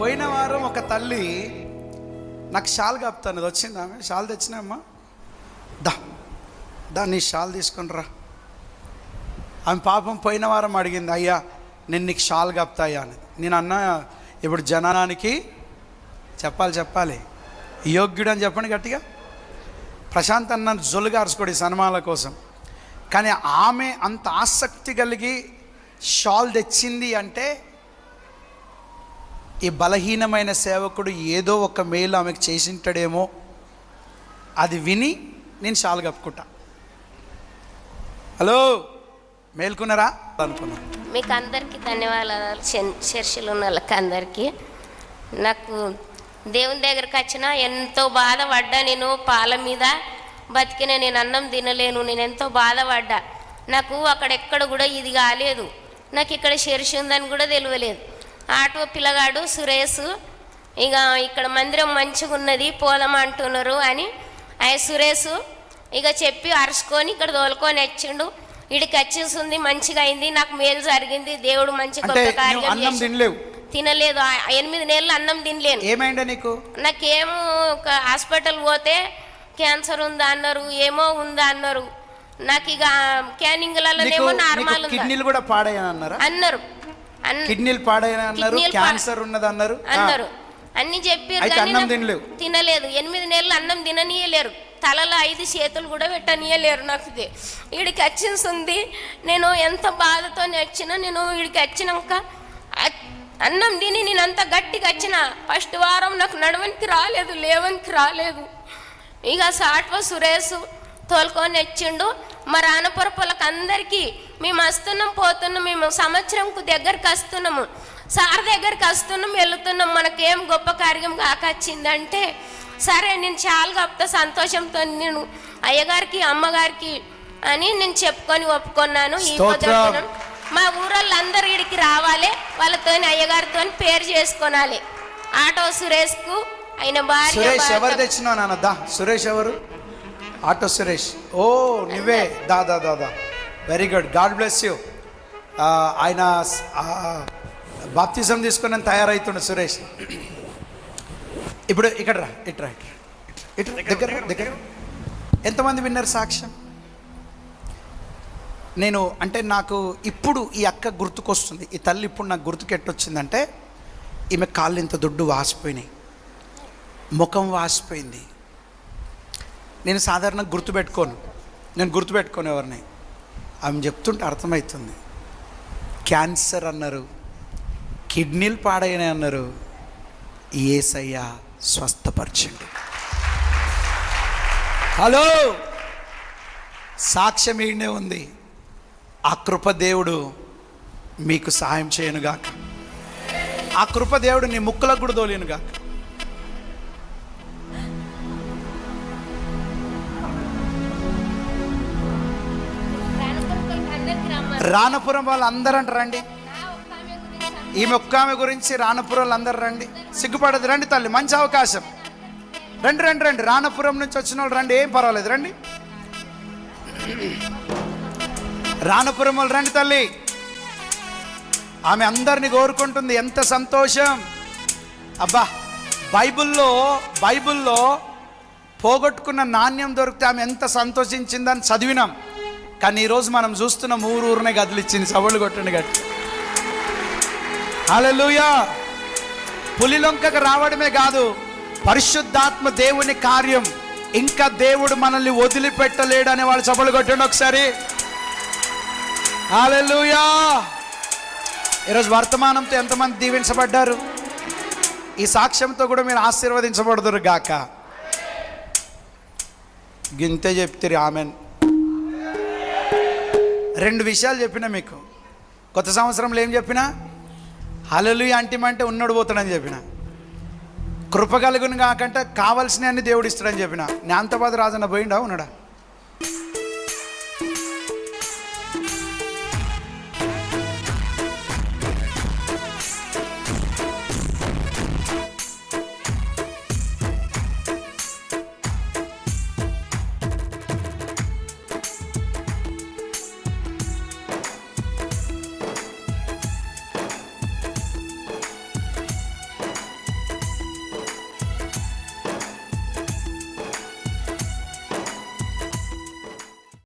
పోయిన వారం ఒక తల్లి నాకు షాల్ కప్తాను అది వచ్చింది? ఆమె షాల్ తెచ్చినామ్మా దా దా నీ షాల్ తీసుకుని రా. ఆమె పాపం పోయిన వారం అడిగింది అయ్యా నేను నీకు షాల్ కప్తాయా అని. నేను అన్న ఇప్పుడు జనానికి చెప్పాలి చెప్పాలి. యోగ్యుడు అని చెప్పండి గట్టిగా. ప్రశాంత్ అన్న జొలుగా అరుచుకోడు ఈ కోసం. కానీ ఆమె అంత ఆసక్తి కలిగి షాల్ తెచ్చింది అంటే ఈ బలహీనమైన సేవకుడు ఏదో ఒక మేలు ఆమెకు చేసింటాడేమో అది విని నేను షాల్ కప్పుకుంటా. హలో మేల్కున్నారా? అనుకున్నా. మీకు అందరికీ ధన్యవాదాలు చర్చలు ఉన్న వాళ్ళకి అందరికీ నాకు దేవుని దగ్గరికి వచ్చిన ఎంతో బాధపడ్డా నేను పాల మీద బతికిన నేను అన్నం తినలేను నేను ఎంతో బాధపడ్డా. నాకు అక్కడెక్కడ కూడా ఇది కాలేదు. నాకు ఇక్కడ చర్చి ఉందని కూడా తెలియలేదు. ఆటో పిల్లగాడు సురేష్ ఇక ఇక్కడ మందిరం మంచిగా ఉన్నది పోదాం అంటున్నారు అని. ఆయన సురేష్ ఇక చెప్పి అరుచుకొని ఇక్కడ తోలుకొని వచ్చిండు. ఇడికి వచ్చేసింది మంచిగా అయింది నాకు మేలు జరిగింది దేవుడు మంచి గొప్ప కార్యం తినలేవు? తినలేదు ఎనిమిది నెలలు అన్నం తినలేను. ఏమైందా నీకు? నాకేమో ఒక హాస్పిటల్ పోతే క్యాన్సర్ ఉందా అన్నారు ఏమో ఉందా అన్నారు. నాకు ఇక క్యానింగ్లలోనేమో నార్మల్ కిడ్నీలు కూడా పాడయ్యని అన్నారా? అన్నారు. అన్- కిడ్నీలు పాడయ్యని అన్నారు క్యాన్సర్ ఉన్నది అన్నారు. అన్నారు. అన్ని చెప్పారు కానీ అన్నం తినలేవు? తినలేదు. ఎనిమిది నెలలు అన్నం తిననీయలేరు. తలలో ఐదు చేతులు కూడా పెట్టనీయలేరు నాకు ఇది. వీడికి వచ్చింది నేను ఎంత బాధతో వచ్చినా నేను వీడికి వచ్చినాక అన్నం తిని నేను అంత గట్టిగా వచ్చిన ఫస్ట్ వారం నాకు నడవనికి రాలేదు లేవనికి రాలేదు. ఇక సాట్వ సురేష్ తోలుకొని వచ్చిండు మా రానపురపులకు అందరికీ మేము వస్తున్నాం పోతున్నాం మేము సంవత్సరంకు దగ్గరికి వస్తున్నాము. సార్ దగ్గరికి వస్తున్నాం వెళుతున్నాం. మనకేం గొప్ప కార్యం కాకొచ్చిందంటే సరే నేను చాలా గొప్ప సంతోషంతో నేను అయ్యగారికి అమ్మగారికి అని నేను చెప్పుకొని ఒప్పుకున్నాను ఈ మా ఊరోళ్ళందరూ ఇడికి రావాలి. వాళ్ళతో అయ్యగారితో పేరు చేసుకోనాలి. ఆటో సురేష్కు ఆయన భార్య సురేష్ ఎవరు నాన్న? దా సురేష్ ఎవరు? ఆటో సురేష్. ఓ నువ్వే. దా దా దా దా. Very good God bless you ఆయన బాప్తిజం తీసుకుని తయారవుతుండు సురేష్. ఇప్పుడు ఇక్కడ రా ఇట్రా ఇట్రా ఇట్రా దగ్గర దగ్గర. ఎంతమంది విన్నారు సాక్ష్యం? నేను అంటే నాకు ఇప్పుడు ఈ అక్క గుర్తుకొస్తుంది. ఈ తల్లి ఇప్పుడు నాకు గుర్తుకెట్టొచ్చిందంటే ఈమె కాళ్ళు ఇంత దుడ్డు వాసిపోయినాయి. ముఖం వాసిపోయింది. నేను సాధారణంగా గుర్తుపెట్టుకోను. నేను గుర్తుపెట్టుకోను ఎవరిని. ఆమె చెప్తుంటే అర్థమవుతుంది. క్యాన్సర్ అన్నారు. కిడ్నీలు పాడైనాయి అన్నారు. ఏసయ్య స్వస్థపరచండి. హలో! సాక్ష్యం ఈడనే ఉంది. ఆ కృపదేవుడు మీకు సహాయం చేయనుగాక. ఆ కృపదేవుడు నీ ముక్కులకు కూడా తోలేనుగాక. రానపురం వాళ్ళు అందరూ అంట రండి. నా గురించి రాణపురం గురించి రానపురం వాళ్ళు అందరు రండి. సిగ్గుపడదు. రండి తల్లి మంచి అవకాశం. రండి రండి రండి. రానపురం నుంచి వచ్చిన వాళ్ళు రండి ఏం పర్వాలేదు. రండి. రానపురం వాళ్ళు రండి తల్లి. ఆమె అందరిని కోరుకుంటుంది. ఎంత సంతోషం. అబ్బా బైబిల్లో బైబిల్లో పోగొట్టుకున్న నాణ్యం దొరికితే ఆమె ఎంత సంతోషించిందని చదివినాం. కానీ ఈరోజు మనం చూస్తున్న ఊరు ఊరినే గదిలిచ్చింది సవళ్ళు కొట్టండి గట్టి. అలలుయా పులిలొంకకు రావడమే కాదు పరిశుద్ధాత్మ దేవుని కార్యం. ఇంకా దేవుడు మనల్ని వదిలిపెట్టలేడు అనే వాళ్ళు సభలు కొట్టండి ఒకసారి. హల్లెలూయా. ఈరోజు వర్తమానంతో ఎంతమంది దీవించబడ్డారు? ఈ సాక్ష్యంతో కూడా మీరు ఆశీర్వదించబడదురు గాక. గింతే చెప్తారు ఆమెన్. రెండు విషయాలు చెప్పిన మీకు. కొత్త సంవత్సరంలో ఏం చెప్పినా? హలలు అంటిమంటే ఉన్నాడు పోతాడని చెప్పిన. కృప కలుగును కాకంటే కావలసిన అన్ని దేవుడు ఇస్తాడని చెప్పిన. జ్ఞాంతబాద్ రాజన్న పోయిండా? ఉన్నాడా?